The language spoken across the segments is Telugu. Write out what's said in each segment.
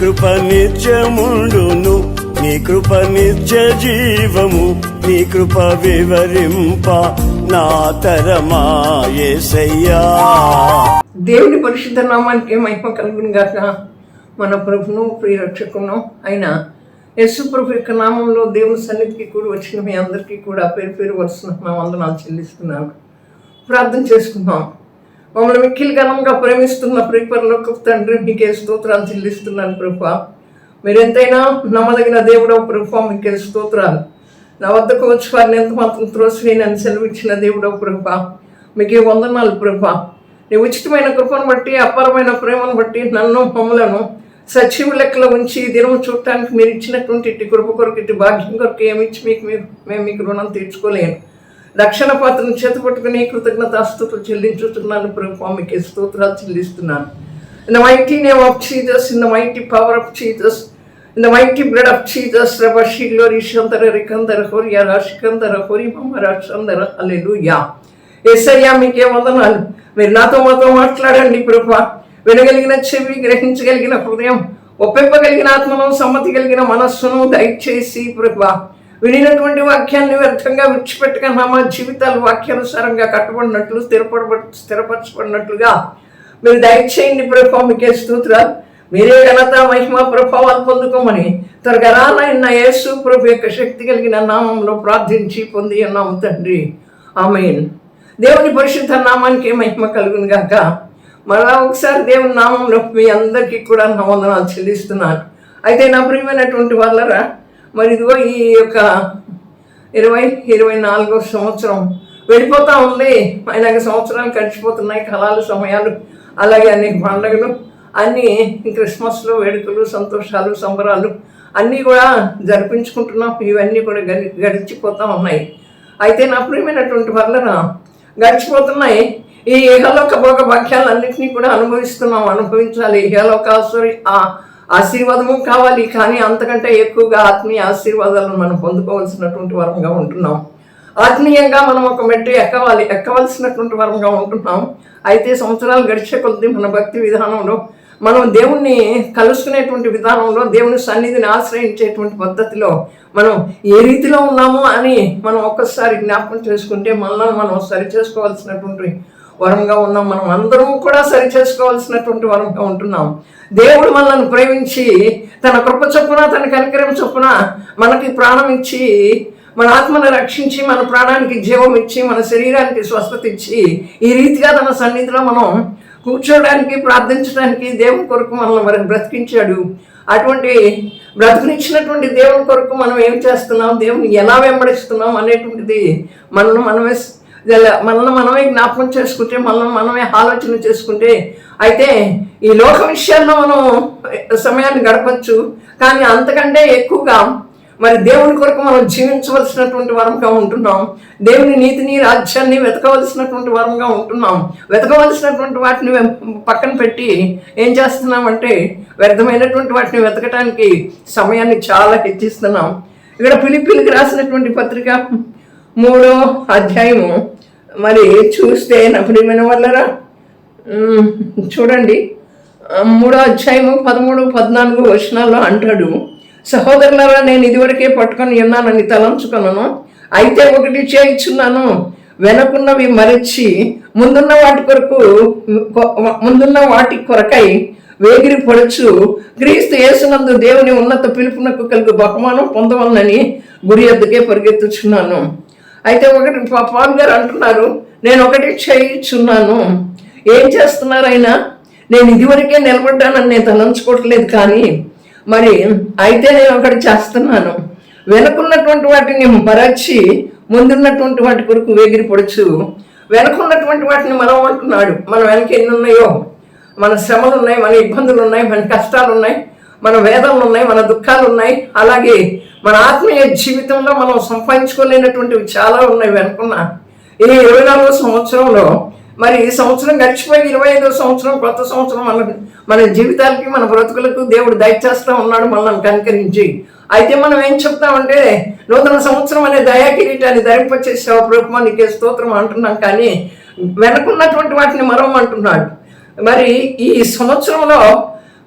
కృప నిత్యముండును నీ కృప నిత్య జీవము నీ కృప వివరింప నా తరమా దేవుని పరిశుద్ధ నామానికి మహిమ కలుగును గాక. మన ప్రభును ప్రియరక్షకును అయిన యశు ప్రభు యొక్క నామంలో దేవుని సన్నిధికి కూడా వచ్చిన మీ అందరికీ కూడా పేరు పేరు వస్తున్న వందనాలు చెల్లిస్తున్నాను. ప్రార్థన చేసుకుందాం. మమ్మల్ని మిక్కిలి ఘనంగా ప్రేమిస్తున్న ప్రియపరలోకి తండ్రి మీకే స్తోత్రాలు చెల్లిస్తున్నాను ప్రభు. మీరు ఎంతైనా నమ్మదగిన దేవుడవు ప్రభు మీకే స్తోత్రాలు. నా వద్దకు వచ్చి వారిని ఎంత మాత్రం త్రోసి నన్ను సెలవిచ్చిన దేవుడవు ప్రభా మీకే వందనాలు ప్రభా. నీ ఉచితమైన కృపను బట్టి అపారమైన ప్రేమను బట్టి నన్ను మమ్మలను సచివ లెక్కలో ఉంచి దినం చూడటానికి మీరు ఇచ్చినటువంటి ఇట్టి కృప కొరకు ఇట్టి భాగ్యం కొరకు ఏమిచ్చి మీకు మేము మీకు రుణం తీర్చుకోలేను. రక్షణ పాత్రను చేత పట్టుకుని కృతజ్ఞత కృతజ్ఞతాస్తులు చెల్లించుతున్నాను ప్రభావ మీకు స్తోత్రాలు చెల్లిస్తున్నాను. In the mighty name of Jesus in the mighty power of Jesus in the mighty blood of Jesus రబీలో రిషంధర రికంధర హోరి రాశికంధర హోరి మమ్మ రాష్ట్రంధర అల్లెలు యా ఏసయ్యా మీకే వందనాలు. మీరు నాతో మాతో మాట్లాడండి ప్రభా. వినగలిగిన చెవి గ్రహించగలిగిన హృదయం ఒప్పింపగలిగిన ఆత్మను సమ్మతి కలిగిన మనస్సును దయచేసి ప్రభా. వినినటువంటి వాక్యాన్ని వ్యర్థంగా విడిచిపెట్టగా మా జీవితాలు వాక్యానుసారంగా కట్టబడినట్లు స్థిరపడ స్థిరపరచబడినట్లుగా మీరు దయచేయండి ప్రభావ మీకే స్తోత్రాలు. మీరే ఘనత మహిమ ప్రభావాలు పొందుకోమని త్వరగా రానైన యేసు ప్రభు యొక్క శక్తి కలిగిన నామంలో ప్రార్థించి పొంది ఉన్నాము తండ్రి. ఆమెన్. దేవుని పరిశుద్ధ నామానికి మహిమ కలుగును గాక. మరలా ఒకసారి దేవుని నామంలో మీ అందరికీ కూడా నా వందనాలు చెల్లిస్తున్నాను. అయితే నా ప్రియమైనటువంటి వాళ్ళరా మరి ఇదిగో ఈ యొక్క ఇరవై ఇరవై నాలుగో సంవత్సరం వెళ్ళిపోతా ఉంది. అయినా సంవత్సరాలు గడిచిపోతున్నాయి కళాలు సమయాలు అలాగే అనేక పండుగలు అన్నీ క్రిస్మస్లు వేడుకలు సంతోషాలు సంబరాలు అన్నీ కూడా జరిపించుకుంటున్నాం. ఇవన్నీ కూడా గడి గడిచిపోతూ ఉన్నాయి. అయితే నా ప్రియమైనటువంటి వల్ల గడిచిపోతున్నాయి. ఈ ఏహలోక భోగ వాక్యాలన్నింటినీ కూడా అనుభవిస్తున్నాం అనుభవించాలి. ఇహలోకాసురి ఆ ఆశీర్వాదము కావాలి కానీ అంతకంటే ఎక్కువగా ఆత్మీయ ఆశీర్వాదాలను మనం పొందుకోవాల్సినటువంటి వరంగా ఉంటున్నాం. ఆత్మీయంగా మనం ఒక మెట్టు ఎక్కవాలి ఎక్కవలసినటువంటి వరంగా ఉంటున్నాం. అయితే సంవత్సరాలు గడిచే కొద్దీ మన భక్తి విధానంలో మనం దేవుణ్ణి కలుసుకునేటువంటి విధానంలో దేవుని సన్నిధిని ఆశ్రయించేటువంటి పద్ధతిలో మనం ఏ రీతిలో ఉన్నామో అని మనం ఒక్కసారి జ్ఞాపకం చేసుకుంటే మనల్ని మనం సరి చేసుకోవాల్సినటువంటి వరంగా ఉన్నాం. మనం అందరం కూడా సరి చేసుకోవాల్సినటువంటి వరంగా ఉంటున్నాం. దేవుడు మనల్ని ప్రేమించి తన కృప చొప్పున తన కనికరం చొప్పున మనకి ప్రాణం ఇచ్చి మన ఆత్మను రక్షించి మన ప్రాణానికి జీవం ఇచ్చి మన శరీరానికి స్వస్థత ఇచ్చి ఈ రీతిగా తన సన్నిధిలో మనం కూర్చోవడానికి ప్రార్థించడానికి దేవుని కొరకు మనల్ని మరి బ్రతికించాడు. అటువంటి బ్రతికినిచ్చినటువంటి దేవుని కొరకు మనం ఏం చేస్తున్నాం? దేవుని ఎలా వెంబడిస్తున్నాం అనేటువంటిది మనల్ని మనమే మనల్ని మనమే జ్ఞాపకం చేసుకుంటే మనల్ని మనమే ఆలోచన చేసుకుంటే అయితే ఈ లోక విషయాల్లో మనం సమయాన్ని గడపచ్చు. కానీ అంతకంటే ఎక్కువగా మరి దేవుని కొరకు మనం జీవించవలసినటువంటి వరంగా ఉంటున్నాం. దేవుని నీతిని రాజ్యాన్ని వెతకవలసినటువంటి వరంగా ఉంటున్నాం. వెతకవలసినటువంటి వాటిని పక్కన పెట్టి ఏం చేస్తున్నామంటే వ్యర్థమైనటువంటి వాటిని వెతకటానికి సమయాన్ని చాలా హెచ్చిస్తున్నాం. ఇక్కడ పిలిపిలికి రాసినటువంటి పత్రిక మూడో అధ్యాయము. మరి చూస్తే నా ప్రియమైన చూడండి. మూడో అధ్యాయము పదమూడు పద్నాలుగు వచనాల్లో అంటాడు సహోదరులరా నేను ఇదివరకే పట్టుకొని ఉన్నానని తలంచుకున్నాను అయితే ఒకటి చేయించున్నాను. వెనకున్నవి మరచి ముందున్న వాటి కొరకు ముందున్న వాటి కొరకై వేగిరి పడుచు. క్రీస్తు యేసునందు దేవుని ఉన్నత పిలుపునకు కలిగి బహుమానం పొందవలనని గురి ఎద్దుకే పరిగెత్తుచున్నాను. అయితే ఒకటి పవన్ గారు అంటున్నారు నేను ఒకటి చేయించున్నాను. ఏం చేస్తున్నారు ఆయన నేను ఇదివరకే నిలబడ్డానని నేను తలంచుకోవట్లేదు కానీ మరి అయితే నేను ఒకటి చేస్తున్నాను. వెనుకున్నటువంటి వాటిని మరచి ముందున్నటువంటి వాటి కొరకు వేగిరి పొడుచు వెనుకున్నటువంటి వాటిని మనం అంటున్నాడు మన వెనక ఎన్ని ఉన్నాయో? మన శ్రమలు ఉన్నాయి మన ఇబ్బందులు ఉన్నాయి మన కష్టాలు ఉన్నాయి. మన వేదనలు ఉన్నాయి మన దుఃఖాలు ఉన్నాయి అలాగే మన ఆత్మీయ జీవితంలో మనం సంపాదించుకోలేనటువంటివి చాలా ఉన్నాయి వెనుకున్న. ఈ ఇరవై నాలుగో సంవత్సరంలో మరి ఈ సంవత్సరం గడిచిపోయి ఇరవై ఐదో సంవత్సరం కొత్త సంవత్సరం మన మన జీవితాలకి మన బ్రతుకులకు దేవుడు దయచేస్తూ ఉన్నాడు మనల్ని కనికరించి. అయితే మనం ఏం చెప్తామంటే నూతన సంవత్సరం అనే దయా కిరీటాన్ని ధరింపచేసావు ప్రభుత్వం నీకే స్తోత్రం అంటున్నాం కానీ వెనకున్నటువంటి వాటిని మరవమంటున్నాడు మరి ఈ సంవత్సరంలో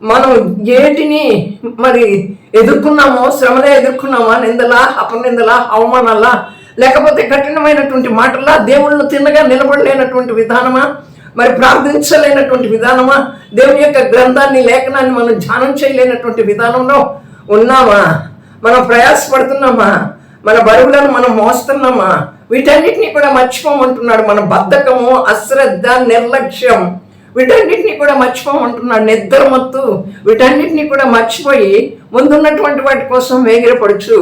మనం ఏటిని మరి ఎదుర్కొన్నామో శ్రమలే ఎదుర్కొన్నామా నిందలా అపనిందలా అవమానాలా లేకపోతే కఠినమైనటువంటి మాటలా దేవుళ్ళు తిన్నగా నిలబడలేనటువంటి విధానమా? మరి ప్రార్థించలేనటువంటి విధానమా? దేవుని యొక్క గ్రంథాన్ని లేఖనాన్ని మనం ధ్యానం చేయలేనటువంటి విధానంలో ఉన్నామా? మనం ప్రయాసపడుతున్నామా? మన బరువులను మనం మోస్తున్నామా? వీటన్నిటిని కూడా మర్చిపోమంటున్నాడు మన బద్ధకము అశ్రద్ధ నిర్లక్ష్యం. వీటన్నిటిని కూడా మర్చిపోమంటున్నాడు నిద్రమత్తు వీటన్నిటిని కూడా మర్చిపోయి ముందున్నటువంటి వాటి కోసం వేగిరపడుచు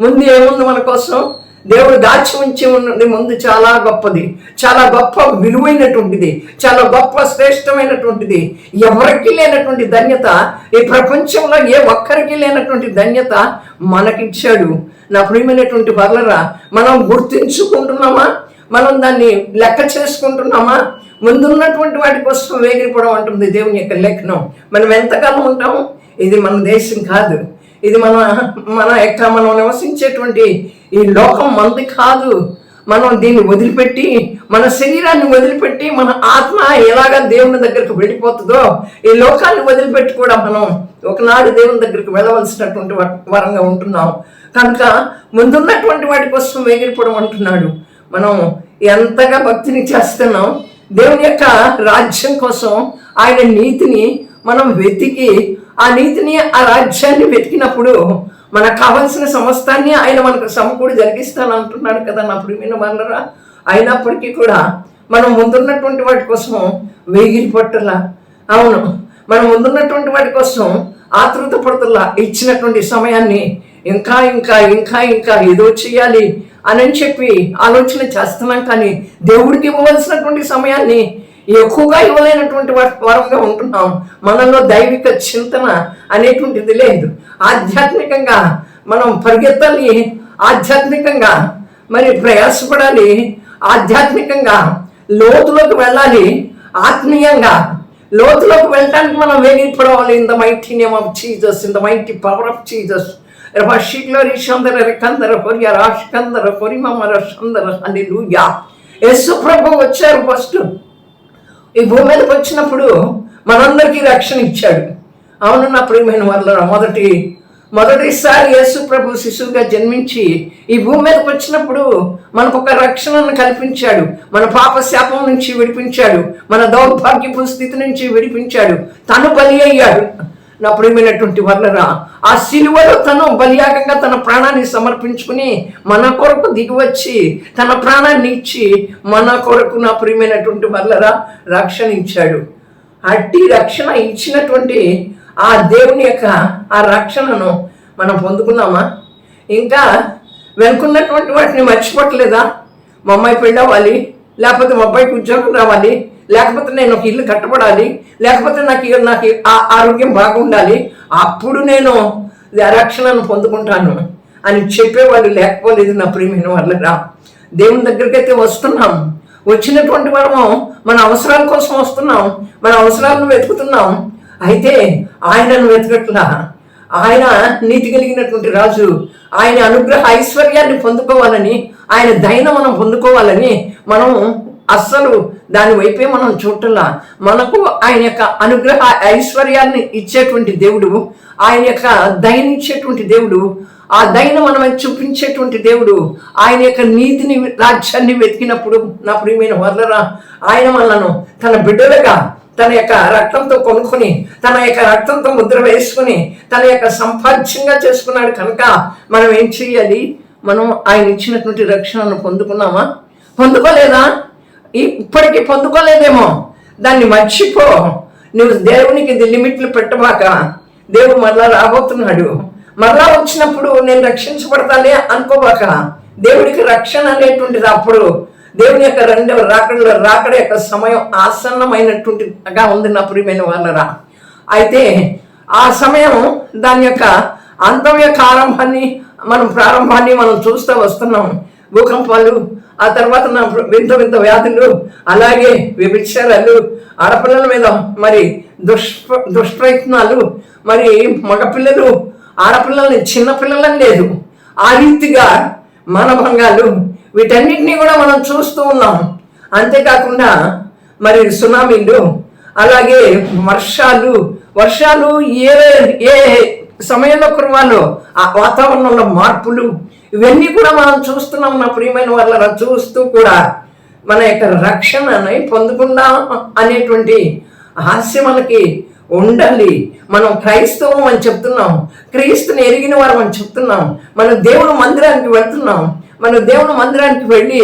ముందు ఏముంది మన కోసం? దేవుడు దాచి ఉంచి ఉన్నది ముందు చాలా గొప్పది. చాలా గొప్ప విలువైనటువంటిది. చాలా గొప్ప శ్రేష్టమైనటువంటిది. ఎవరికి లేనటువంటి ధన్యత ఈ ప్రపంచంలో ఏ ఒక్కరికి లేనటువంటి ధన్యత మనకిచ్చాడు. నా ప్రియమైనటువంటి వర్లరా మనం గుర్తించుకుంటున్నామా? మనం దాన్ని లెక్క చేసుకుంటున్నామా? ముందున్నటువంటి వాటి కోసం వేగిరిపోవడం అంటుంది దేవుని యొక్క లేఖనం. మనం ఎంతకాలం ఉంటాము ఇది మన దేశం కాదు. ఇది మన మన యొక్క మనం నివసించేటువంటి ఈ లోకం మనది కాదు. మనం దీన్ని వదిలిపెట్టి మన శరీరాన్ని వదిలిపెట్టి మన ఆత్మ ఎలాగ దేవుని దగ్గరకు వెళ్ళిపోతుందో ఈ లోకాన్ని వదిలిపెట్టి కూడా మనం ఒకనాడు దేవుని దగ్గరికి వెళ్ళవలసినటువంటి వరంగా ఉంటున్నాం. కనుక ముందున్నటువంటి వాటి కోసం వేగిరిపోవడం అంటున్నాడు. మనం ఎంతగా భక్తిని చేస్తున్నాం? దేవుని యొక్క రాజ్యం కోసం ఆయన నీతిని మనం వెతికి ఆ నీతిని ఆ రాజ్యాన్ని వెతికినప్పుడు మనకు కావలసిన సమస్తాన్ని ఆయన మనకు సమకూడి జరిగిస్తాను అంటున్నాడు కదా నా ప్రియమైన వాళ్ళరా అయినప్పటికీ కూడా మనం ముందున్నటువంటి వాటి కోసం వేగిరి పట్టులా అవును మనం ముందున్నటువంటి వాటి కోసం ఆతృత పడుతులా ఇచ్చినటువంటి సమయాన్ని ఇంకా ఇంకా ఇంకా ఇంకా ఏదో చేయాలి అని చెప్పి ఆలోచన చేస్తున్నాం కానీ దేవుడికి ఇవ్వవలసినటువంటి సమయాన్ని ఎక్కువగా ఇవ్వలేనటువంటి వర- వరంగా ఉంటున్నాం. మనలో దైవిక చింతన అనేటువంటిది లేదు. ఆధ్యాత్మికంగా మనం పరిగెత్తాలి ఆధ్యాత్మికంగా మరి ప్రయాసపడాలి ఆధ్యాత్మికంగా లోతులోకి వెళ్ళాలి ఆత్మీయంగా లోతులోకి వెళ్ళడానికి మనం వేగిపడవాలి in the mighty name of Jesus in the mighty power of Jesus రషిక్లో రిషందర రికందర కొరియ రాషికందర కొరిమమ్మర సందర అని లూయా యేసు ప్రభు వచ్చారు ఫస్ట్ ఈ భూమి మీదకి వచ్చినప్పుడు మనందరికీ రక్షణ ఇచ్చాడు. అవును నా ప్రియమైన వాళ్ళ మొదటి మొదటిసారి యేసు ప్రభు శిశువుగా జన్మించి ఈ భూమి మీదకి వచ్చినప్పుడు మనకు ఒక రక్షణను కల్పించాడు. మన పాప శాపం నుంచి విడిపించాడు. మన దౌర్భాగ్యపు స్థితి నుంచి విడిపించాడు. తను బలి అయ్యాడు. నా ప్రేమైనటువంటి వర్లరా ఆ సిలువలో తను బలియాగంగా తన ప్రాణాన్ని సమర్పించుకుని మన కొరకు దిగివచ్చి తన ప్రాణాన్ని ఇచ్చి మన కొరకు నా ప్రియమైనటువంటి వర్లరా రక్షణ ఇచ్చాడు అట్టి రక్షణ ఇచ్చినటువంటి ఆ దేవుని యొక్క ఆ రక్షణను మనం పొందుకున్నామా? ఇంకా వెనుకున్నటువంటి వాటిని మర్చిపోవట్లేదా? మా అమ్మాయి పెళ్ళి అవ్వాలి లేకపోతే మా అబ్బాయికి ఉద్యోగం రావాలి లేకపోతే నేను ఒక ఇల్లు కట్టబడాలి లేకపోతే నాకు నాకు ఆ ఆరోగ్యం బాగుండాలి అప్పుడు నేను రక్షణను పొందుకుంటాను అని చెప్పేవాళ్ళు లేకపోలేదు నా ప్రియమైన వాళ్ళరా. దేవుని దగ్గరికి అయితే వస్తున్నాం. వచ్చినటువంటి మనము మన అవసరాల కోసం వస్తున్నాం మన అవసరాలను వెతుకుతున్నాం. అయితే ఆయనను వెతకట్లా. ఆయన నీతి కలిగినటువంటి రాజు ఆయన అనుగ్రహ ఐశ్వర్యాన్ని పొందుకోవాలని ఆయన దైన మనం పొందుకోవాలని మనం అస్సలు దాని వైపే మనం చూడలా మనకు ఆయన యొక్క అనుగ్రహ ఐశ్వర్యాన్ని ఇచ్చేటువంటి దేవుడు ఆయన యొక్క దయనిచ్చేటువంటి దేవుడు ఆ దయను మనం చూపించేటువంటి దేవుడు ఆయన యొక్క నీతిని రాజ్యాన్ని వెతికినప్పుడు నా ప్రియమైన వర్లరా ఆయన మనలను తన బిడ్డలుగా తన యొక్క రక్తంతో కొనుక్కొని తన యొక్క రక్తంతో ముద్ర వేసుకుని తన యొక్క సంపాద్యంగా చేసుకున్నాడు కనుక మనం ఏం చేయాలి? మనం ఆయన ఇచ్చినటువంటి రక్షణను పొందుకున్నామా? పొందుకోలేదా? ఇప్పటికీ పొందుకోలేదేమో. దాన్ని మర్చిపో. నువ్వు దేవునికి ఇది లిమిట్లు పెట్టబాక దేవుడు మరలా రాబోతున్నాడు. మరలా వచ్చినప్పుడు నేను రక్షించబడతానే అనుకోమాక దేవుడికి రక్షణ అనేటువంటిది అప్పుడు దేవుని యొక్క రెండవ రాకడలో రాకడ యొక్క సమయం ఆసన్నమైనటువంటిగా ఉంది నా ప్రియమైన వాళ్ళరా అయితే ఆ సమయం దాని యొక్క అంతం యొక్క ఆరంభాన్ని మనం ప్రారంభాన్ని మనం చూస్తూ వస్తున్నాం. భూకంపాలు ఆ తర్వాత నా వింత వింత వ్యాధులు అలాగే వ్యభిచారాలు ఆడపిల్లల మీద మరి దుష్ప దుష్ప్రయత్నాలు మరి మగపిల్లలు ఆడపిల్లల్ని చిన్నపిల్లలని లేదు. ఆ రీతిగా మానభంగాలు వీటన్నిటినీ కూడా మనం చూస్తూ ఉన్నాం. అంతేకాకుండా మరి సునామీలు అలాగే వర్షాలు వర్షాలు ఏ ఏ సమయంలో కురవాలో ఆ వాతావరణంలో మార్పులు ఇవన్నీ కూడా మనం చూస్తున్నాం నా ప్రియమైన వాళ్ళ చూస్తూ కూడా మన యొక్క రక్షణని పొందుకుందాం అనేటువంటి ఆశ మనకి ఉండాలి మనం క్రైస్తవం అని చెప్తున్నాం క్రీస్తుని ఎరిగిన వారం అని చెప్తున్నాం మనం దేవుని మందిరానికి వెళ్తున్నాం మనం దేవుని మందిరానికి వెళ్ళి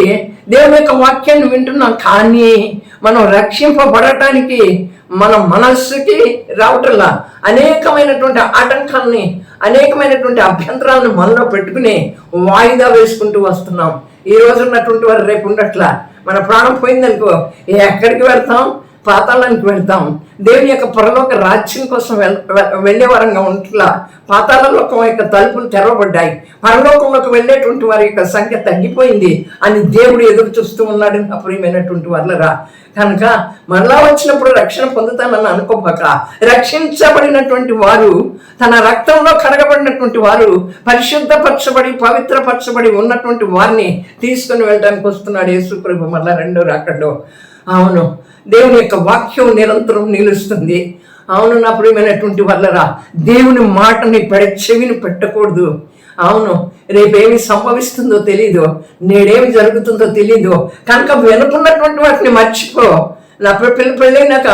దేవుని యొక్క వాక్యాన్ని వింటున్నాం. కానీ మనం రక్షింపబడటానికి మన మనస్సుకి రావటంలా అనేకమైనటువంటి ఆటంకాలని అనేకమైనటువంటి అభ్యంతరాలను మనలో పెట్టుకుని వాయిదా వేసుకుంటూ వస్తున్నాం. ఈ రోజు ఉన్నటువంటి వారు రేపు ఉండట్లా. మన ప్రాణం పోయిందనుకో ఎక్కడికి వెళ్తాం? పాతాళానికి వెళ్తాం. దేవుని యొక్క పరలోక రాజ్యం కోసం వెళ్ళే పాతాళ లోకం యొక్క తలుపులు తెరవబడ్డాయి. పరలోకంలోకి వెళ్ళేటువంటి వారి యొక్క సంఖ్య తగ్గిపోయింది. అని దేవుడు ఎదురు చూస్తూ ఉన్నాడు నా ప్రియమైనటువంటి వాళ్ళరా కనుక మరలా వచ్చినప్పుడు రక్షణ పొందుతానని అనుకోపక రక్షించబడినటువంటి వారు తన రక్తంలో కడగబడినటువంటి వారు పరిశుద్ధపరచబడి పవిత్రపరచబడి ఉన్నటువంటి వారిని తీసుకుని వెళ్ళడానికి వస్తున్నాడు యేసు ప్రభు మళ్ళా రెండో రాకడో అవును. దేవుని యొక్క వాక్యం నిరంతరం నిలుస్తుంది. అవును నా ప్రియమైనటువంటి వల్లరా దేవుని మాటని పెడ చెవిని పెట్టకూడదు. అవును రేపేమి సంభవిస్తుందో తెలీదు నేడేమి జరుగుతుందో తెలీదు కనుక వెనుకున్నటువంటి వాటిని మర్చిపో. నా పిల్ల పెళ్ళైనాక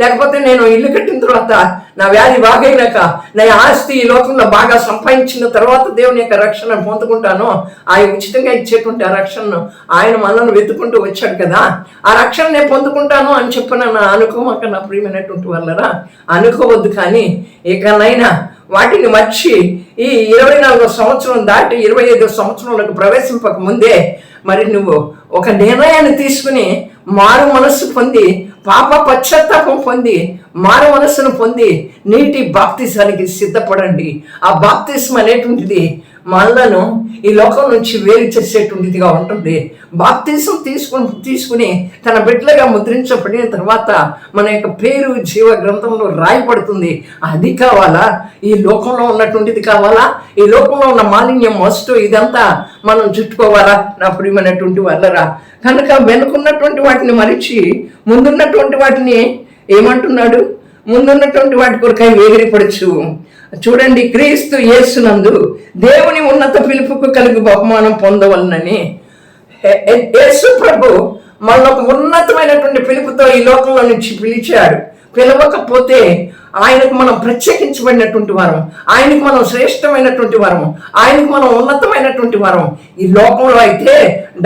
లేకపోతే నేను ఇల్లు కట్టిన తర్వాత నా వ్యాధి బాగైనాక నా ఆస్తి ఈ లోకంలో బాగా సంపాదించిన తర్వాత దేవుని యొక్క రక్షణ పొందుకుంటాను. ఆయన ఉచితంగా ఇచ్చేటువంటి ఆ రక్షణను ఆయన మనల్ని వెతుకుంటూ వచ్చాడు కదా. ఆ రక్షణ నేను పొందుకుంటాను అని చెప్పిన నా అనుకోమాక నా ప్రియమైనటువంటి వాళ్ళరా. అనుకోవద్దు కానీ ఇకనైనా వాటిని మర్చి ఈ ఇరవై నాలుగో సంవత్సరం దాటి ఇరవై ఐదో సంవత్సరంలోకి ప్రవేశింపక ముందే మరి నువ్వు ఒక నిర్ణయాన్ని తీసుకుని మారు మనస్సు పొంది పాప పశ్చాత్తాపం పొంది మారు మనస్సును పొంది నీటి బాప్తిసానికి సిద్ధపడండి. ఆ బాప్తిసం అనేటువంటిది మనలను ఈ లోకం నుంచి వేరు చేసేటువంటిదిగా ఉంటుంది. బాప్తీసం తీసుకుని తీసుకుని తన బిడ్డలుగా ముద్రించబడిన తర్వాత మన యొక్క పేరు జీవ గ్రంథంలో రాయబడుతుంది. అది కావాలా? ఈ లోకంలో ఉన్నటువంటిది కావాలా? ఈ లోకంలో ఉన్న మాలిన్యం మస్తు ఇదంతా మనం చుట్టుకోవాలా? నా ప్రియమైనటువంటి వాళ్ళరా కనుక వెనుకున్నటువంటి వాటిని మరిచి ముందున్నటువంటి వాటిని ఏమంటున్నాడు? ముందున్నటువంటి వాటి కొరకై వేగిరిపడచ్చు చూడండి క్రీస్తు యేసునందు దేవుని ఉన్నత పిలుపుకు కలిగి బహుమానం పొందవలనని. యేసు ప్రభు మనకు ఉన్నతమైనటువంటి పిలుపుతో ఈ లోకంలో నుంచి పిలిచాడు. పిలవకపోతే ఆయనకు మనం ప్రత్యేకించబడినటువంటి వారం ఆయనకు మనం శ్రేష్టమైనటువంటి వారం ఆయనకు మనం ఉన్నతమైనటువంటి వారం. ఈ లోకంలో అయితే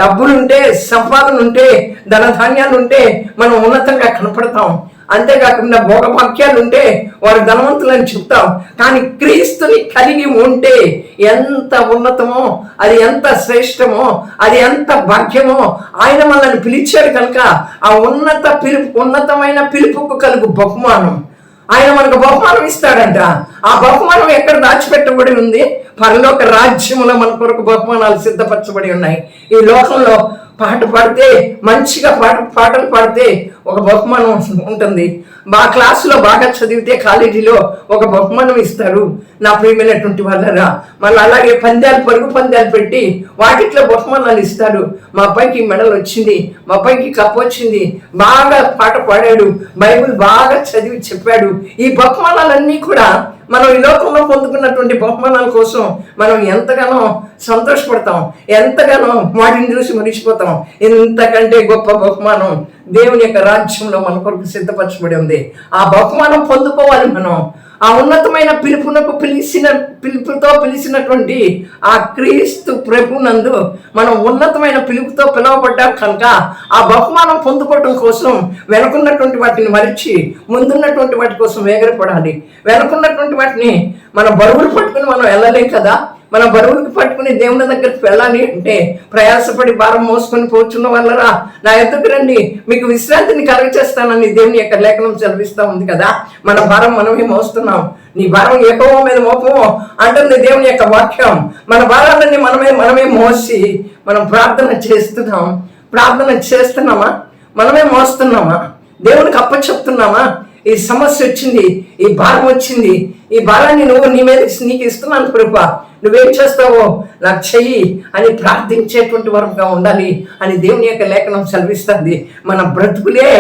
డబ్బులుంటే సంపాదన ఉంటే ధనధాన్యాలు ఉంటే మనం ఉన్నతంగా కనపడతాం. అంతేకాకుండా భోగభాగ్యాలు ఉంటే వారు ధనవంతులని చెప్తాం. కానీ క్రీస్తుని కలిగి ఉంటే ఎంత ఉన్నతమో అది ఎంత శ్రేష్టమో అది ఎంత భాగ్యమో ఆయన మనల్ని పిలిచాడు కనుక ఆ ఉన్నత పిలుపు ఉన్నతమైన పిలుపుకు కలుగు బహుమానం. ఆయన మనకు బహుమానం ఇస్తాడంట. ఆ బహుమానం ఎక్కడ దాచిపెట్టబడి ఉంది? పరలోక రాజ్యములో మన కొరకు బహుమానాలు సిద్ధపరచబడి ఉన్నాయి. ఈ లోకంలో పాట పాడితే మంచిగా పాట పాటలు పాడితే ఒక బహుమానం ఉంటుంది. మా క్లాసులో బాగా చదివితే కాలేజీలో ఒక బహుమానం ఇస్తారు. నా ప్రియమైనటువంటి వాళ్ళరా మళ్ళీ అలాగే పందాలు పరుగు పందాలు పెట్టి వాటిట్లో బహుమానాలు ఇస్తారు. మా అబ్బాయికి మెడల్ వచ్చింది మా అబ్బాయికి కప్ వచ్చింది బాగా పాట పాడాడు బైబిల్ బాగా చదివి చెప్పాడు. ఈ బహుమానాలన్నీ కూడా మనం ఈ లోకంలో పొందుకున్నటువంటి బహుమానాల కోసం మనం ఎంతగానో సంతోషపడతాం ఎంతగానో వాటిని చూసి మరిచిపోతాం ఇంతకంటే గొప్ప బహుమానం దేవుని యొక్క రాజ్యంలో మన కొరకు సిద్ధపరచబడి ఉంది. ఆ బహుమానం పొందుకోవాలి మనం. ఆ ఉన్నతమైన పిలుపునకు పిలిచిన పిలుపుతో పిలిచినటువంటి ఆ క్రీస్తు ప్రభునందు మనం ఉన్నతమైన పిలుపుతో పిలువబడ్డాం కనుక ఆ బహుమానం పొందుకోవటం కోసం వెనుకున్నటువంటి వాటిని మరిచి ముందున్నటువంటి వాటి కోసం వేగరపడాలి. వెనుకున్నటువంటి వాటిని మన బరువులు పట్టుకుని మనం వెళ్ళలేం కదా? మన బరువులకు పట్టుకుని దేవుని దగ్గరికి వెళ్ళాలి అంటే ప్రయాసపడి భారం మోసుకొని పోచున్న వల్లరా నా ఎద్దకు రండి. మీకు విశ్రాంతిని కలుగచేస్తానని దేవుని యొక్క లేఖనం చదివిస్తా ఉంది కదా? మన భారం మనమే మోస్తున్నాం. నీ భారం ఎక్కువ మీద మోపము? అంటుంది దేవుని యొక్క వాక్యం. మన భారాలన్నీ మనమే మనమే మోసి మనం ప్రార్థన చేస్తున్నాం. ప్రార్థన చేస్తున్నామా? మనమే మోస్తున్నామా? దేవునికి అప్పచెప్తున్నామా? ఈ సమస్య వచ్చింది ఈ భారం వచ్చింది ఈ భారాన్ని నువ్వు నీ మీద నీకు ఇస్తున్నాను కృప నువ్వేం చేస్తావో నాకు చెయ్యి అని ప్రార్థించేటువంటి వరంగా ఉండాలి అని దేవుని యొక్క లేఖనం సెలవిస్తుంది. మన బ్రతుకులే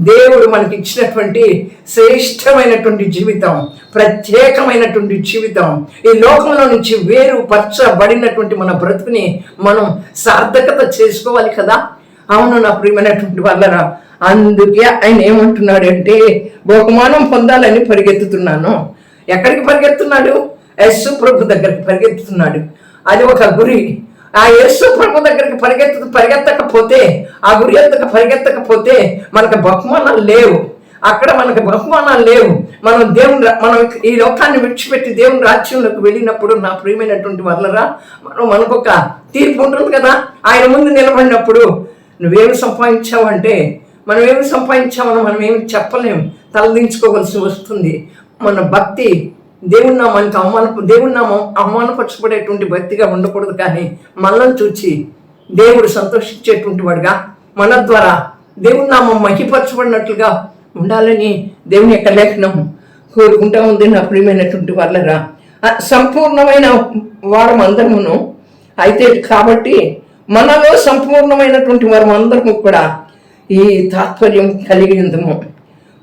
దేవుడు మనకి ఇచ్చినటువంటి శ్రేష్టమైనటువంటి జీవితం ప్రత్యేకమైనటువంటి జీవితం. ఈ లోకంలో నుంచి వేరు పరచబడినటువంటి మన బ్రతుకుని మనం సార్థకత చేసుకోవాలి కదా. అవును నా ప్రియమైనటువంటి వాళ్ళరా అందుకే ఆయన ఏమంటున్నాడంటే బహుమానం పొందాలని పరిగెత్తుతున్నాను. ఎక్కడికి పరిగెత్తున్నాడు? యస్సు ప్రభు దగ్గరికి పరిగెత్తుతున్నాడు. అది ఒక గురి. ఆ యేసు ప్రభు దగ్గరికి పరిగెత్త పరిగెత్తకపోతే ఆ గురి ఎత్తక పరిగెత్తకపోతే మనకు బహుమానాలు లేవు. అక్కడ మనకు బహుమానాలు లేవు. మనం దేవుని మనం ఈ లోకాన్ని విడిచిపెట్టి దేవుని రాజ్యంలోకి వెళ్ళినప్పుడు నా ప్రియమైనటువంటి వల్లరా మనం మనకొక తీర్పు ఉంటుంది కదా? ఆయన ముందు నిలబడినప్పుడు నువ్వేమి సంపాదించావంటే మనం ఏమి సంపాదించామని మనం ఏమి చెప్పలేం తలదించుకోవలసి వస్తుంది. మన భక్తి దేవుని నామానికి అవమాన దేవుని నామం అవమానపరచబడేటువంటి భక్తిగా ఉండకూడదు కానీ మనల్ని చూచి దేవుడు సంతోషించేటువంటి వాడుగా మన ద్వారా దేవుని నామం మహిపరచబడినట్లుగా ఉండాలని దేవుని యొక్క లేఖనం కోరుకుంటా ఉంది నా ప్రియమైనటువంటి వాళ్ళరా సంపూర్ణమైన వారం అందరమును అయితే కాబట్టి మనలో సంపూర్ణమైనటువంటి వారం అందరము కూడా ఈ తాత్పర్యం కలిగి ఉందము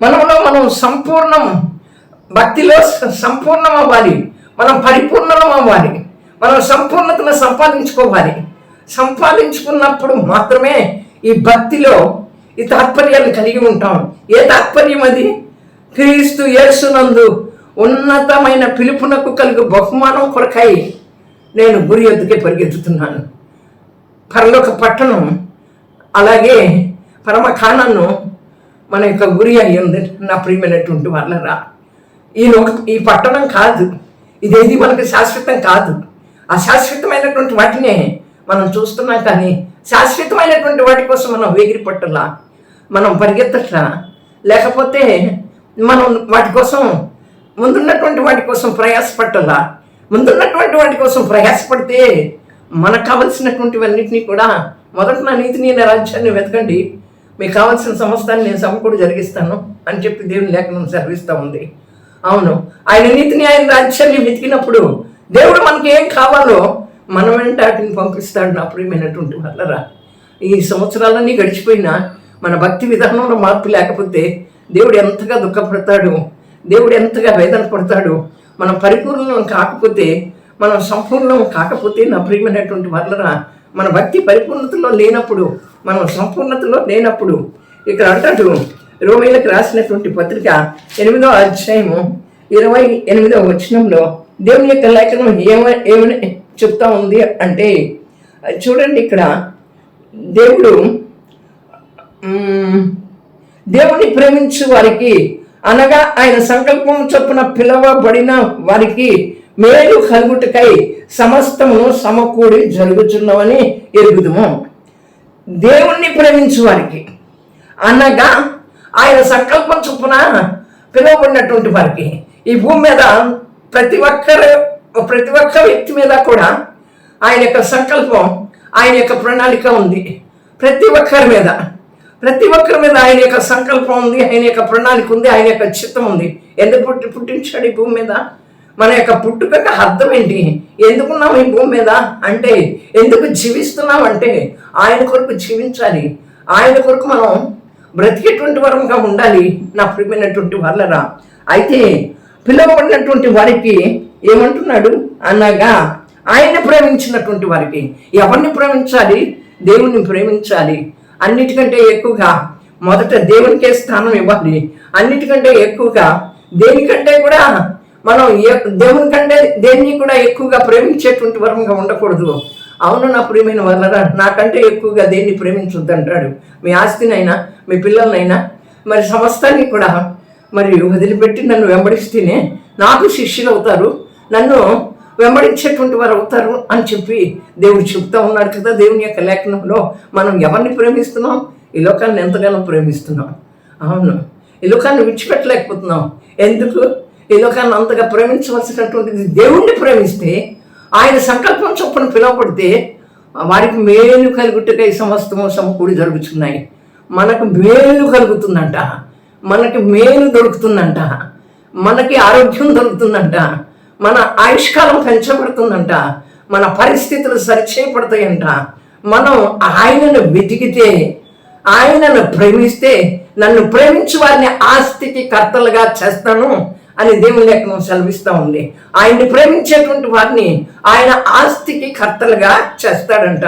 మనలో మనం సంపూర్ణం భక్తిలో సంపూర్ణం అవ్వాలి మనం పరిపూర్ణం అవ్వాలి మనం సంపూర్ణతను సంపాదించుకోవాలి. సంపాదించుకున్నప్పుడు మాత్రమే ఈ భక్తిలో ఈ తాత్పర్యాలు కలిగి ఉంటాం. ఏ తాత్పర్యం అది? క్రీస్తు యేసునందు ఉన్నతమైన పిలుపునకు కలిగి బహుమానం కొరకై నేను గురి ఎద్దుకే పరిగెత్తుతున్నాను. పరలోక పట్టణం అలాగే పరమకాణను మన యొక్క గురి అయ్యింది నా ప్రియమైనటువంటి వాళ్ళరా ఈ లోక ఈ పట్టణం కాదు. ఇదేది మనకు శాశ్వతం కాదు. అశాశ్వతమైనటువంటి వాటినే మనం చూస్తున్నాం కానీ శాశ్వతమైనటువంటి వాటి కోసం మనం వేగిరి పట్టలా మనం పరిగెత్తట్లా. లేకపోతే మనం వాటి కోసం ముందున్నటువంటి వాటి కోసం ప్రయాసపట్టలా. ముందున్నటువంటి వాటి కోసం ప్రయాసపడితే మనకు కావలసినటువంటివన్నింటినీ కూడా మొదట నా నీతిని నా రాజ్యాన్ని వెతకండి. మీకు కావాల్సిన సమస్తాన్ని నేను సమకూడు జరిగిస్తాను అని చెప్పి దేవుని లేఖనం సెలవిస్తూ ఉంది. అవును ఆయన నీతిని ఆయన రాజ్యాన్ని వెతికినప్పుడు దేవుడు మనకి ఏం కావాలో మన వెంట వాటిని పంపిస్తాడు నా ప్రియమైనటువంటి వాళ్ళరా. ఈ సంవత్సరాలన్నీ గడిచిపోయినా మన భక్తి విధానంలో మార్పు లేకపోతే దేవుడు ఎంతగా దుఃఖపడతాడు దేవుడు ఎంతగా వేదన పడతాడు మనం పరిపూర్ణం కాకపోతే మనం సంపూర్ణం కాకపోతే నా ప్రియమైనటువంటి వాళ్ళరా మన భక్తి పరిపూర్ణతలో లేనప్పుడు మనం సంపూర్ణతలో లేనప్పుడు ఇక్కడ అంటాడు రోమిలకు రాసినటువంటి పత్రిక ఎనిమిదో అధ్యాయము ఇరవై ఎనిమిదో వచనంలో దేవుని యొక్క లేఖనం ఏమ ఏమని చెప్తా ఉంది అంటే చూడండి ఇక్కడ దేవుడు దేవుని ప్రేమించు వారికి అనగా ఆయన సంకల్పం చొప్పున పిలవబడిన వారికి మేలు కలుగుటకై సమస్తమును సమకూడి జరుగుచున్నవని ఎరుగుదుము. దేవుణ్ణి ప్రేమించు వారికి అనగా ఆయన సంకల్పం చొప్పున పిలువబడినటువంటి వారికి ఈ భూమి మీద ప్రతి ఒక్కరు ప్రతి ఒక్క వ్యక్తి మీద కూడా ఆయన యొక్క సంకల్పం ఆయన యొక్క ప్రణాళిక ఉంది. ప్రతి ఒక్కరి మీద ప్రతి ఒక్కరి మీద ఆయన యొక్క సంకల్పం ఉంది ఆయన యొక్క ప్రణాళిక ఉంది ఆయన యొక్క చిత్తం ఉంది. ఎందుకు పుట్టి పుట్టించాడు ఈ భూమి మీద? మన యొక్క పుట్టుకకు అర్థం ఏంటి ఎందుకున్నాం ఈ భూమి మీద? అంటే ఎందుకు జీవిస్తున్నాం అంటే ఆయన కొరకు జీవించాలి. ఆయన కొరకు మనం బ్రతికేటువంటి వరంగా ఉండాలి. నా ప్రియమైనటువంటి వాళ్ళరా అయితే పిలువబడినటువంటి వారికి ఏమంటున్నాడు? అనగా ఆయన ప్రేమించినటువంటి వారికి. ఎవరిని ప్రేమించాలి? దేవుణ్ణి ప్రేమించాలి. అన్నిటికంటే ఎక్కువగా మొదట దేవునికే స్థానం ఇవ్వాలి? అన్నిటికంటే ఎక్కువగా దేనికంటే కూడా మనం ఏ- దేవుని కంటే దేన్ని కూడా ఎక్కువగా ప్రేమించేటువంటి వరంగా ఉండకూడదు. అవును నా ప్రియమైన వాళ్ళరా నాకంటే ఎక్కువగా దేన్ని ప్రేమించొద్దు అంటాడు మీ ఆస్తినైనా మీ పిల్లలనైనా మరి సమస్తాన్ని కూడా మరి వదిలిపెట్టి నన్ను వెంబడిస్తేనే నాకు శిష్యులు అవుతారు నన్ను వెంబడించేటువంటి వారు అవుతారు అని చెప్పి దేవుడు చెప్తా ఉన్నాడు కదా దేవుని యొక్క లేఖనంలో మనం ఎవరిని ప్రేమిస్తున్నాం? ఈ లోకాన్ని ఎంతగానో ప్రేమిస్తున్నాం. అవును. ఈ లోకాన్ని విడిచిపెట్టలేకపోతున్నాం. ఎందుకు? ఈ లోకాన్ని అంతగా ప్రేమించవలసినటువంటిది దేవుణ్ణి ప్రేమిస్తే ఆయన సంకల్పం చొప్పున పిలువబడితే వారికి మేలు కలుగుట్టుగా ఈ సమస్తము సమకూడి జరుగుతున్నాయి మనకు మేలు కలుగుతుందంట. మనకి మేలు దొరుకుతుందంట. మనకి ఆరోగ్యం దొరుకుతుందంట. మన ఆయుష్కాలం పెంచబడుతుందంట. మన పరిస్థితులు సరిచేయబడతాయంట. మనం ఆయనను వెతికితే ఆయనను ప్రేమిస్తే నన్ను ప్రేమించు వారిని ఆస్తికి కర్తలుగా చేస్తాను. అని దేవుని లేఖనం సెలవిస్తూ ఉంది. ఆయన్ని ప్రేమించేటువంటి వారిని ఆయన ఆస్తికి కర్తలుగా చేస్తాడంట.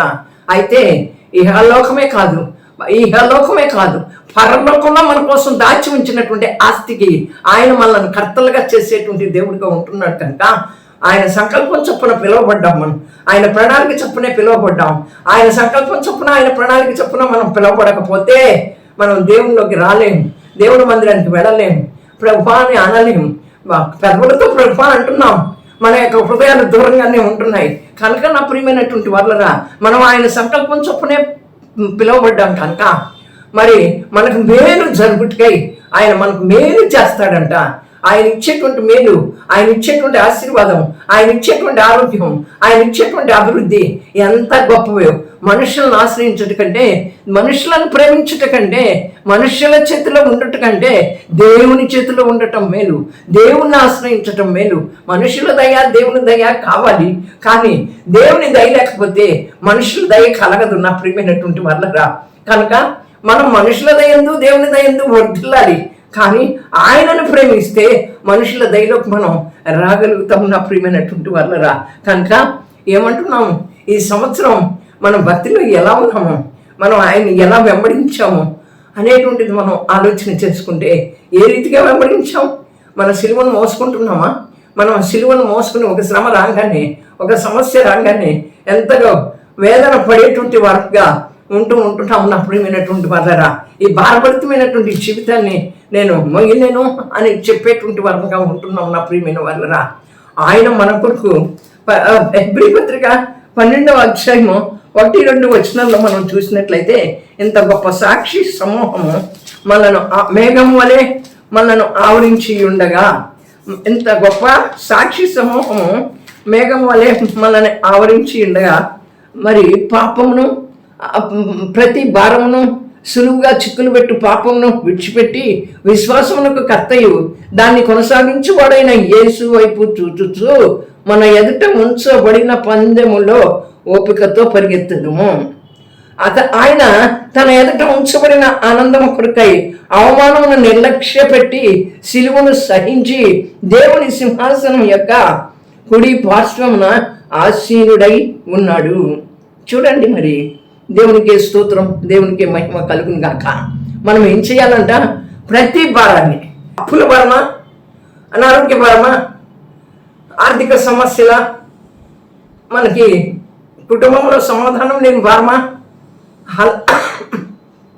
అయితే ఇహలోకమే కాదు ఇహలోకమే కాదు పరలోకంలో మన కోసం దాచి ఉంచినటువంటి ఆస్తికి ఆయన మనల్ని కర్తలుగా చేసేటువంటి దేవుడిగా ఉంటున్నాడు కనుక ఆయన సంకల్పం చొప్పున పిలువబడ్డాం మనం. ఆయన ప్రణాళిక చొప్పునే పిలువబడ్డాం. ఆయన సంకల్పం చొప్పున ఆయన ప్రణాళిక చొప్పున మనం పిలువబడకపోతే మనం దేవునిలోకి రాలేము దేవుడి మందిరానికి వెళ్ళలేము ప్రభా అని అనలేము పెద్దలతో ప్రభా అంటున్నాం. మన యొక్క హృదయాలు దూరంగానే ఉంటున్నాయి. కనుక నా ప్రియమైనటువంటి వాళ్ళరా మనం ఆయన సంకల్పం చొప్పునే పిలువబడ్డాం కనుక. మరి మనకు మేలు జరుగుటకై ఆయన మనకు మేలు చేస్తాడంట. ఆయన ఇచ్చేటువంటి మేలు ఆయన ఇచ్చేటువంటి ఆశీర్వాదం ఆయన ఇచ్చేటువంటి ఆరోగ్యం ఆయన ఇచ్చేటువంటి అభివృద్ధి ఎంత గొప్పవో. మనుషులను ఆశ్రయించుట కంటే మనుషులను ప్రేమించుట కంటే మనుషుల చేతిలో ఉండట కంటే దేవుని చేతిలో ఉండటం మేలు దేవుణ్ణి ఆశ్రయించటం మేలు. మనుషుల దయ దేవుని దయ కావాలి కానీ దేవుని దయ లేకపోతే మనుషుల దయ కలగదు నా ప్రియమైనటువంటి వాళ్ళరా కనుక మనం మనుషుల దయందు దేవుని దయందు వర్ధిల్లాలి కానీ ఆయనను ప్రేమిస్తే మనుషుల దయలోకి మనం రాగలుగుతాం నా ప్రియమైనటువంటి వాళ్ళరా. కనుక ఏమంటున్నాము? ఈ సంవత్సరం మనం భక్తిలో ఎలా ఉన్నాము? మనం ఆయన్ని ఎలా వెంబడించాము? అనేటువంటిది మనం ఆలోచన చేసుకుంటే ఏ రీతిగా వెంబడించాం? మన సిలువను మోసుకుంటున్నామా? మనం సిలువను మోసుకుని ఒక శ్రమ రాగానే ఒక సమస్య రాగానే ఎంతగా వేదన పడేటువంటి వారుగా ఉంటూ ఉంటున్నాం నా ప్రియమైనటువంటి వాళ్ళరా ఈ భారభరితమైనటువంటి జీవితాన్ని నేను మొయ్యలేను అని చెప్పేటువంటి వరంగా ఉంటున్నాం నా ప్రియమైన వాళ్ళరా ఆయన మన కొరకు ఎబ్రి పత్రిక పన్నెండవ అధ్యాయము ఒకటి రెండు వచనాల్లో మనం చూసినట్లయితే ఇంత గొప్ప సాక్షి సమూహము మనను మేఘం వలె మనను ఆవరించి ఉండగా ఇంత గొప్ప సాక్షి సమూహము మేఘం వలె మనల్ని ఆవరించి ఉండగా మరి పాపమును ప్రతి భారమును సులువుగా చిక్కులు పెట్టు పాపమును విడిచిపెట్టి విశ్వాసమునకు కర్తయు. దాన్ని కొనసాగించువాడైన యేసు వైపు చూచుచు మన ఎదుట ఉంచబడిన పందెములో ఓపికతో పరిగెత్తడము అత ఆయన తన ఎదుట ఉంచబడిన ఆనందం కొరకై అవమానమును నిర్లక్ష్య పెట్టి సిలువను సహించి దేవుని సింహాసనం యొక్క కుడి పార్శ్వమున ఆసీనుడై ఉన్నాడు. చూడండి మరి. దేవునికి స్తోత్రం దేవునికి మహిమ కలుగును గాక. మనం ఏం చేయాలంట? ప్రతి భారాన్ని అప్పుల భారమా అనారోగ్య భారమా ఆర్థిక సమస్యల మనకి కుటుంబంలో సమాధానం లేని భారమా?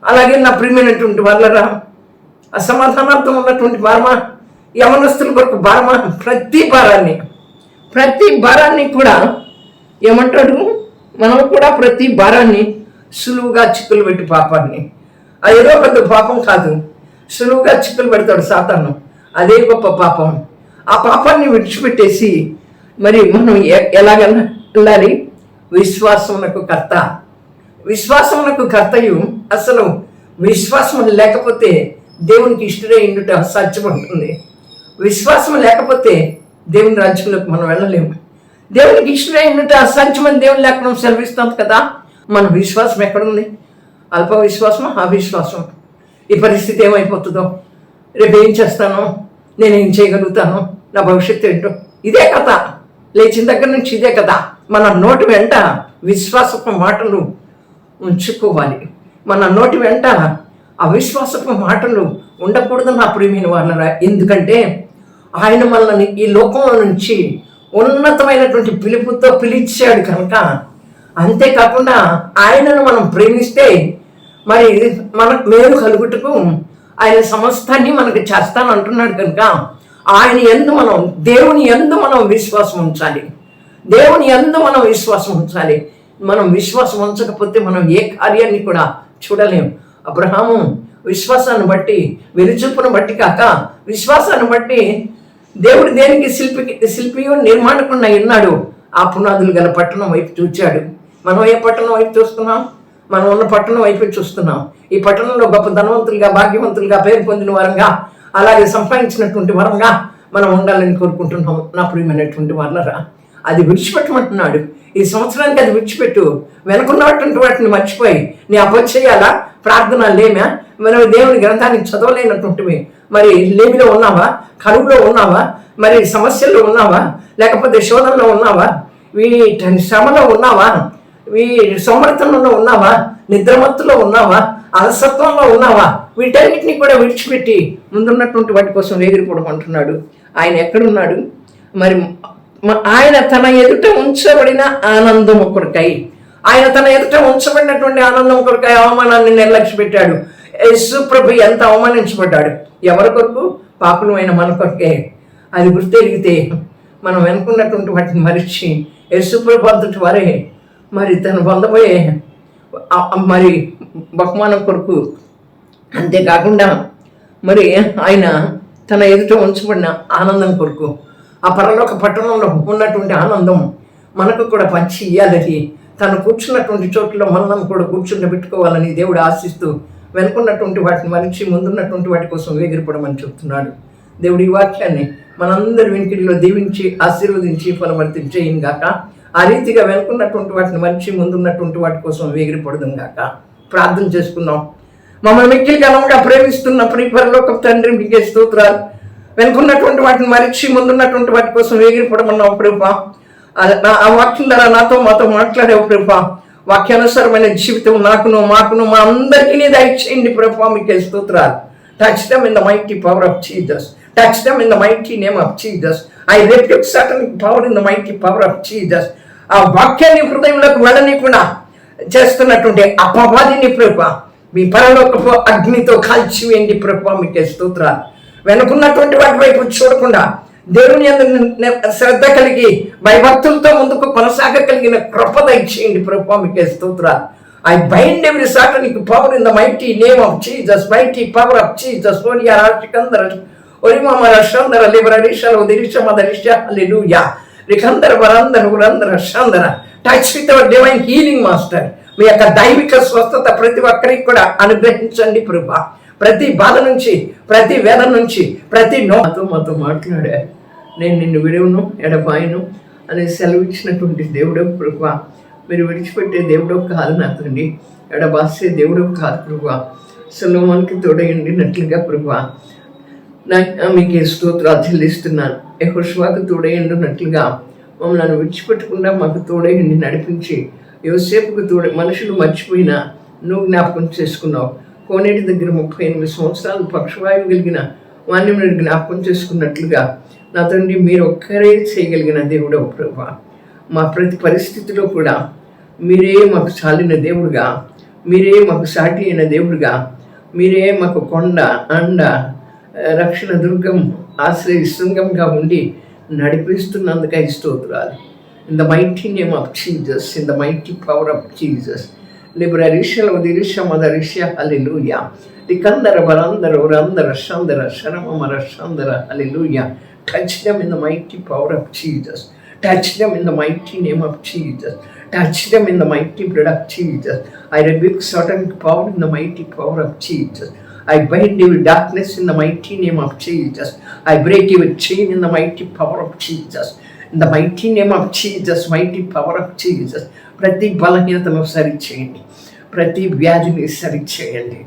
అలాగే నా ప్రియమైనటువంటి వాళ్ళరా అసమాధానార్థం ఉన్నటువంటి భారమా? యమనస్తుల కొరకు భారమా? ప్రతి భారాన్ని ప్రతి భారాన్ని కూడా ఏమంటాడు? మనం కూడా ప్రతి భారాన్ని సులువుగా చిక్కులు పెట్టి పాపాన్ని. అదేదో పెద్ద పాపం కాదు. సులువుగా చిక్కులు పెడతాడు సాతాను. అదే గొప్ప పాపం. ఆ పాపాన్ని విడిచిపెట్టేసి మరి మనం ఎ- ఎలాగన్నా వెళ్ళాలి విశ్వాసమునకు కర్త. విశ్వాసమునకు కర్తయు అసలు విశ్వాసం లేకపోతే దేవునికి ఇష్టడే ఇండుట అసాధ్యం ఉంటుంది విశ్వాసం లేకపోతే దేవుని రాజ్యంలోకి మనం వెళ్ళలేము. దేవునికి ఇష్టడే ఇండుట అసాధ్యమని దేవుని లేఖనం సెలవిస్తాం కదా? మన విశ్వాసం ఎక్కడుంది? అల్ప విశ్వాసమా అవిశ్వాసం ఈ పరిస్థితి ఏమైపోతుందో? రేపు ఏం చేస్తాను? నేను ఏం చేయగలుగుతాను? నా భవిష్యత్తు ఏంటో? ఇదే కథ. లేచిన దగ్గర నుంచి ఇదే కదా మన నోటి వెంట విశ్వాసపు మాటలు ఉంచుకోవాలి. మన నోటి వెంట అవిశ్వాసపు మాటలు ఉండకూడదు నా ప్రియమైన వాళ్ళరా ఎందుకంటే ఆయన మనల్ని ఈ లోకంలో నుంచి ఉన్నతమైనటువంటి పిలుపుతో పిలిచాడు కనుక అంతేకాకుండా ఆయనను మనం ప్రేమిస్తే మరి మన మేలు కలుగుటకు ఆయన సమస్తాన్ని మనకు చేస్తాను అంటున్నాడు కనుక ఆయన ఎందు మనం దేవుని ఎందు మనం విశ్వాసం ఉంచాలి. దేవుని ఎందు మనం విశ్వాసం ఉంచాలి. మనం విశ్వాసం ఉంచకపోతే మనం ఏ కార్యాన్ని కూడా చూడలేం. అబ్రహాము విశ్వాసాన్ని బట్టి వెలుచూపును బట్టి కాక విశ్వాసాన్ని బట్టి దేవుడు దేనికి శిల్పి శిల్పియు నిర్మాణకుండా ఉన్నాడు. ఆ పునాదులు గల పట్టణం వైపు చూచాడు. మనం ఏ పట్టణం వైపు చూస్తున్నాం? మనం ఉన్న పట్టణం వైపు చూస్తున్నాం. ఈ పట్టణంలో గొప్ప ధనవంతులుగా భాగ్యవంతులుగా పేరు పొందిన వరంగా అలాగే సంపాదించినటువంటి వరంగా మనం ఉండాలని కోరుకుంటున్నాం నా ప్రియమైనటువంటి వర్లరా అది విడిచిపెట్టమంటున్నాడు. ఈ సంవత్సరానికి అది విడిచిపెట్టు. వెనుకున్నటువంటి వాటిని మర్చిపోయి నీ అపచేయాలా ప్రార్థన లేమా? మనం దేవుని గ్రంథాన్ని చదవలేనటువంటివి. మరి లేమిలో ఉన్నావా? కరువులో ఉన్నావా? మరి సమస్యల్లో ఉన్నావా? లేకపోతే శోధనలో ఉన్నావా? వీటి శ్రమలో ఉన్నావా? వీ సోమరితనంలో ఉన్నావా? నిద్రమత్తులో ఉన్నావా? అలసత్వంలో ఉన్నావా? వీటన్నిటిని కూడా విడిచిపెట్టి ముందున్నటువంటి వాటి కోసం వేగిరిపోవడం అంటున్నాడు ఆయన ఎక్కడున్నాడు? మరి ఆయన తన ఎదుట ఉంచబడిన ఆనందం ఒకరికై ఆయన తన ఎదుట ఉంచబడినటువంటి ఆనందం ఒకరికై అవమానాన్ని నిర్లక్ష్య పెట్టాడు యేసు ఎంత అవమానించబడ్డాడు? ఎవరి కొరకు? పాపలమైన మన కొరకే. అది గుర్తెరిగితే మనం వెనుకున్నటువంటి వాటిని మరిచి యేసు అంతటి వారే మరి తను పొందబోయే మరి బహుమానం కొరకు అంతేకాకుండా మరి ఆయన తన ఎదుట ఉంచబడిన ఆనందం కొరకు ఆ పరలోక పట్టణంలో ఉన్నటువంటి ఆనందం మనకు కూడా పంచి ఇయ్యాలని తను కూర్చున్నటువంటి చోట్ల మనం కూడా కూర్చుండి పెట్టుకోవాలని దేవుడు ఆశిస్తూ వెనుకున్నటువంటి వాటిని మరిచి ముందున్నటువంటి వాటి కోసం వేగిరపడమని చెప్తున్నాడు. దేవుడు ఈ వాక్యాన్ని మనందరి వెనుకడిలో దీవించి ఆశీర్వదించి ఫలవర్తించేయం గాక ఆ రీతిగా వెనుకున్నటువంటి వాటిని మనిషి ముందున్నటువంటి వాటి కోసం వేగిరపడదాం కాక ప్రార్థన చేసుకుందాం. మమ్మల్ని మిక్కిలి ఘనంగా ప్రేమిస్తున్న ప్రియపరలోక తండ్రి మీకే స్తోత్రాలు. వెనుకున్నటువంటి వాటిని మరిచి ముందున్నటువంటి వాటి కోసం వేగిరపడమన్నావు ప్రభా. ఆ- ఆ వాక్యం ద్వారా నాతో మాతో మాట్లాడేవు ప్రభా. వాక్యానుసారమైన జీవితం నాకును మాకును మా అందరికీ దయచేయండి ప్రభా. మీకే స్తోత్రాలు. Touch them in the mighty power of Jesus touch them in the mighty name of Jesus I rebuke satan power in the mighty power of Jesus ఆ వాక్యాన్ని హృదయంలోకి వెళ్ళనీయకుండా చేస్తున్నటువంటి అపవాదిని ప్రభా మీ పరలోకపు అగ్నితో కాల్చివేయండి ప్రభా మీకు స్తోత్రాలు. వెనుకున్నటువంటి వాటి వైపు చూడకుండా దేవుని శ్రద్ధ కలిగి భయభక్తులతో ముందుకు కొనసాగగలిగిన కృప దయచేయండి ప్రభా మీకు స్తోత్రాలు. I bind every satanic power in the mighty name of Jesus mighty power of Jesus ఓరియా రాష్ట్రికందర ఒరిమామ రషందర లిబర రిషల ఉదిరిషమ దరిష హల్లెలూయా. నీకందరు వరందర ఉరందర షందర touch with our divine healing master మీ యొక్క దైవిక స్వస్థత ప్రతి ఒక్కరికి కూడా అనుగ్రహించండి ప్రభా. ప్రతి బాధ నుంచి ప్రతి వేద నుంచి ప్రతి నోతో మాతో మాట్లాడా నేను నిన్ను విడవను ఎడబాయను అని సెలవిచ్చినటువంటి దేవుడో ప్రభా. మీరు విడిచిపెట్టే దేవుడో కాదు నా తండ్రి. ఎడబాసే దేవుడో కాదు ప్రభా. సులోమానికి తోడయండినట్లుగా ప్రభా. నా మీకు స్తోత్రాలు చెల్లిస్తున్నాను. యహోష్వాకు తోడేయండునట్లుగా మమ్మల్ని విడిచిపెట్టకుండా మాకు తోడేయండి నడిపించి యువసేపుకు తోడే మనుషులు మర్చిపోయినా నువ్వు జ్ఞాపకం చేసుకున్నావు. కోనేటి దగ్గర ముప్పై ఎనిమిది సంవత్సరాలు పక్షవాయువు కలిగిన వాణ్ణి మీరు జ్ఞాపకం చేసుకున్నట్లుగా నా తండ్రి మీరు ఒక్కరే చేయగలిగిన దేవుడు ప్రభా. మా ప్రతి పరిస్థితిలో కూడా మీరే మాకు చాలిన దేవుడుగా మీరే మాకు సాటి అయిన దేవుడుగా మీరే మాకు కొండ అండ రక్షణ దుర్గం ఆశ్రయ శృంగంగా ఉండి నడిపిస్తున్నందుకై స్తోత్రాలు. In the mighty name of Jesus in the mighty power of Jesus లిబరరిషల ఉదిరిష మదరిష హల్లెలూయా దికందర బలందర ఉరందర షందర శరమర షందర hallelujah touch them in the mighty power of Jesus touch them in the mighty name of Jesus touch them in the mighty blood of Jesus I rebuke satan power in the mighty power of Jesus I bind you darkness in the mighty name of Jesus. I break you chain in the mighty power of Jesus. In the mighty name of Jesus, mighty power of Jesus. ప్రతి బలహీనతను సరిచేయండి ప్రతి వ్యాధిని సరిచేయండి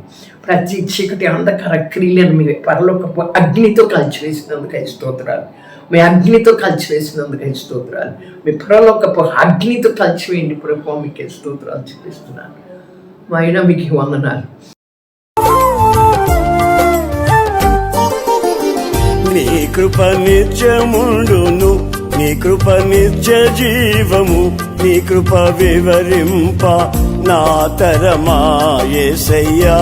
ప్రతి చీకటి అంధకార క్రియలను మీ పరలోకపు అగ్నితో కాల్చివేసినందుకై స్తోత్రాలు మీ అగ్నితో కాల్చివేసినందుకై స్తోత్రాలు మీ పరలోకపు అగ్నితో కాల్చివేయండి ప్రభు మీకే స్తోత్రాలు చూపిస్తున్నాను మా అయినా మీకు వందనాలు కృప నిత్యముండును నీ కృప నిత్య జీవము నీ కృప వివరింప నా తరమా యేసయ్యా.